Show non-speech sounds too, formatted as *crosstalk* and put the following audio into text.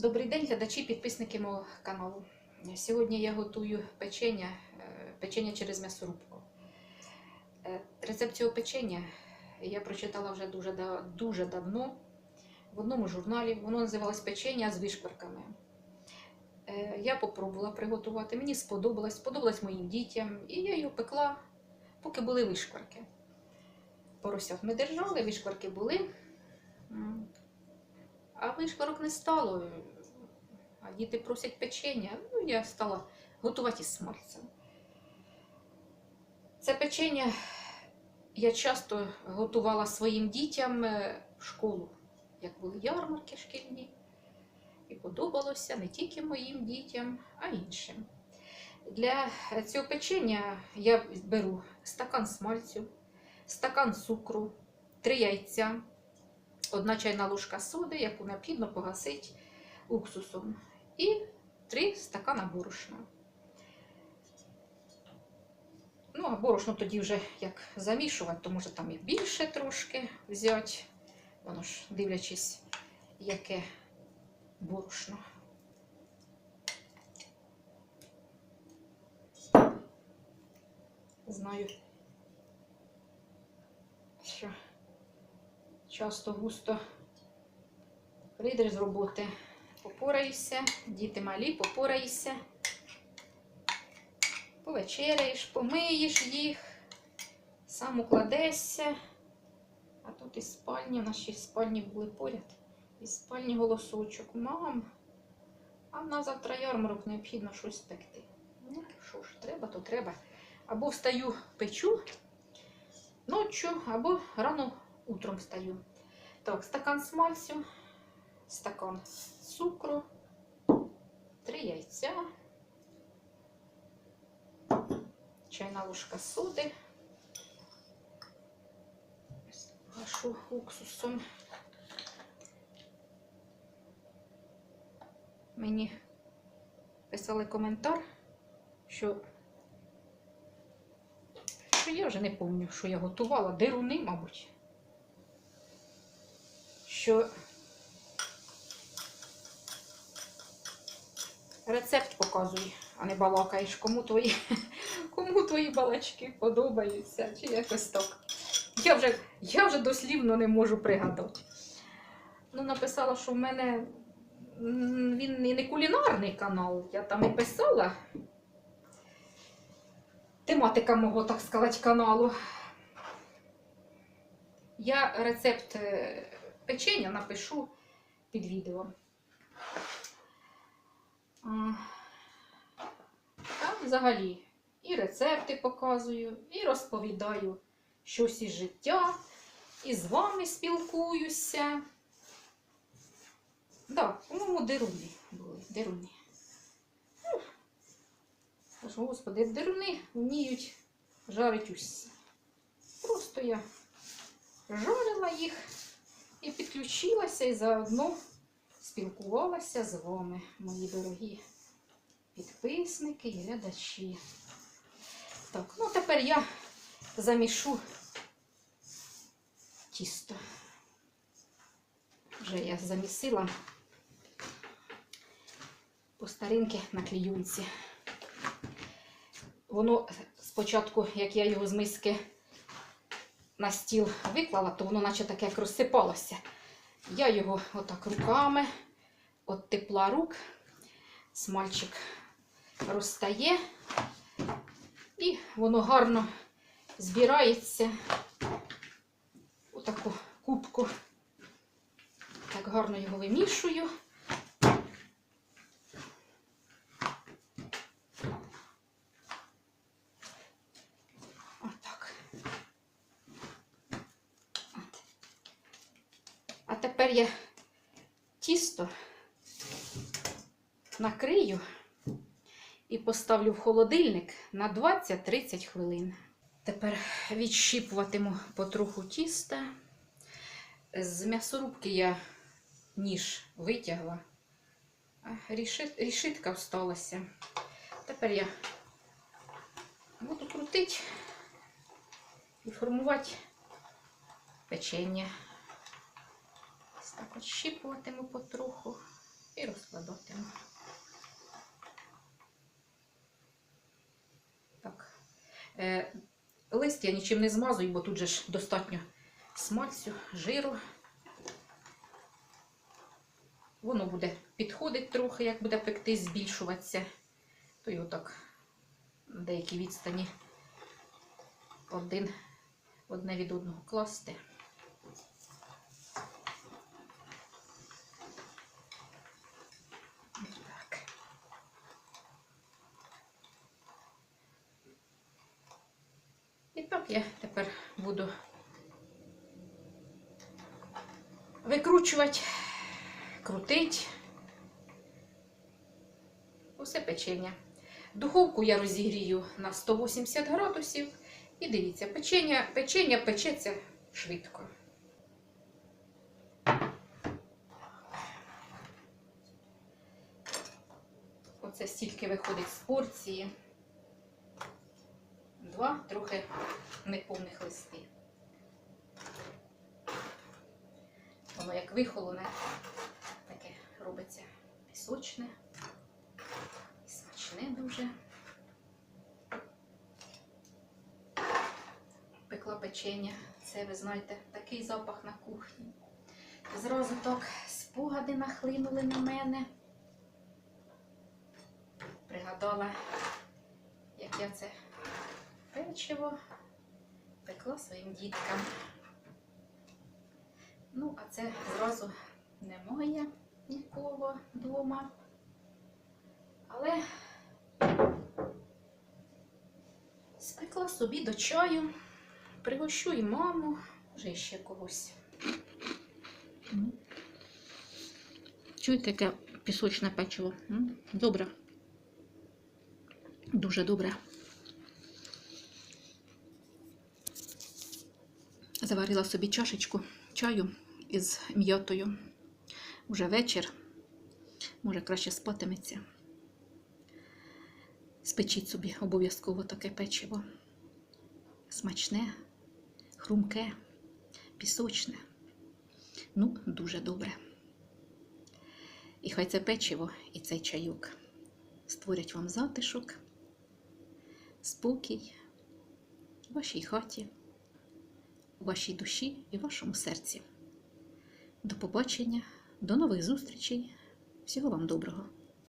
Добрий день, глядачі, підписники мого каналу. Сьогодні я готую печення, е, печення через м'ясорубку. Е, Рецепт цього печення я прочитала вже дуже, дуже давно в одному журналі. Воно називалось печення з вишкварками. Е, Я попробувала приготувати, мені сподобалось, сподобалось моїм дітям, і я його пекла, поки були вишкварки. Поросят ми держали, вишкварки були. А вишкварок не стало. А діти просять печення. Ну, я стала готувати із смальцем. Це печення я часто готувала своїм дітям е, в школу, як були ярмарки шкільні. І подобалося не тільки моїм дітям, а іншим. Для цього печення я беру стакан смальцю, стакан цукру, три яйця, одна чайна ложка соди, яку необхідно погасити уксусом, і 3 стакана борошна. Ну, а борошно тоді вже як замішувати, то може там і більше трошки взяти. Воно ж дивлячись, яке борошно. Знаю, що часто густо прийдеш з роботи, попораєшся, діти малі, попораєшся, повечеряєш, помиєш їх, сам укладешся. А тут із спальні, в нашій спальні були поряд. Із спальні голосочок. Мам, а на завтра ярмарок необхідно щось пекти. Ну, що ж, треба, то треба. Або встаю, печу ночі, або рано утром встаю. Так, стакан смальцю, стакан цукру, три яйця, чайна ложка соди. Гашу уксусом. Мені писали коментар, що, що я вже не пам'ятаю, що я готувала. Деруни, мабуть. Що рецепт показуй, а не балакаєш, кому твої, *laughs* кому твої балачки подобаються, чи якось так. Я вже, я вже дослівно не можу пригадати. Ну, написала, що в мене він і не кулінарний канал. Я там і писала. Тематика мого, так сказати, каналу. Я рецепт е, печення напишу під відео. А а взагалі і рецепти показую, і розповідаю щось із життя, і з вами спілкуюся. Так, по-моєму, деруни були. Деруни. Аж, господи, деруни вміють жарити усі. Просто я жарила їх і підключилася, і заодно спілкувалася з вами, мої дорогі підписники і глядачі. Так, ну тепер я замішу тісто. Вже я замісила по старинки на кліюнці. Воно спочатку, як я його з миски на стіл виклала, то воно наче таке розсипалося. Я його отак руками, от тепла рук, смальчик розтає, і воно гарно збирається у таку кубку. Так гарно його вимішую. Тепер я тісто накрию і поставлю в холодильник на 20-30 хвилин. Тепер відщіпуватиму потроху тіста. З м'ясорубки я ніж витягла, а рішит, рішитка всталася. Тепер я буду крутити і формувати печення. Так от щіпуватиму потроху і розкладати. викладатиму. Так. Е, лист я нічим не змазую, бо тут же ж достатньо смальцю, жиру. Воно буде підходить трохи, як буде пекти, збільшуватися. То й отак на деякій відстані один, одне від одного класти. Я тепер буду викручувати, крутити усе печення. Духовку я розігрію на 180 градусів. І дивіться, печення, печення печеться швидко. Оце стільки виходить з порції. Два трохи неповних листи. Воно як вихолоне, таке робиться пісочне і смачне дуже. Пекла печення. Це, ви знаєте, такий запах на кухні. Зразу так спогади нахлинули на мене. Пригадала, як я це печиво пекла своїм діткам. Ну, а це зразу немає нікого вдома. Але спекла собі до чаю, пригощу і маму, вже ще когось. М. Чуєте, яке пісочне печиво? Добре. Дуже добре. Заварила собі чашечку чаю із м'ятою. Уже вечір. Може, краще спатиметься. Спечіть собі обов'язково таке печиво. Смачне, хрумке, пісочне. Ну, дуже добре. І хай це печиво і цей чайок створять вам затишок, спокій у вашій хаті, у вашій душі і вашому серці. До побачення, до нових зустрічей. Всього вам доброго!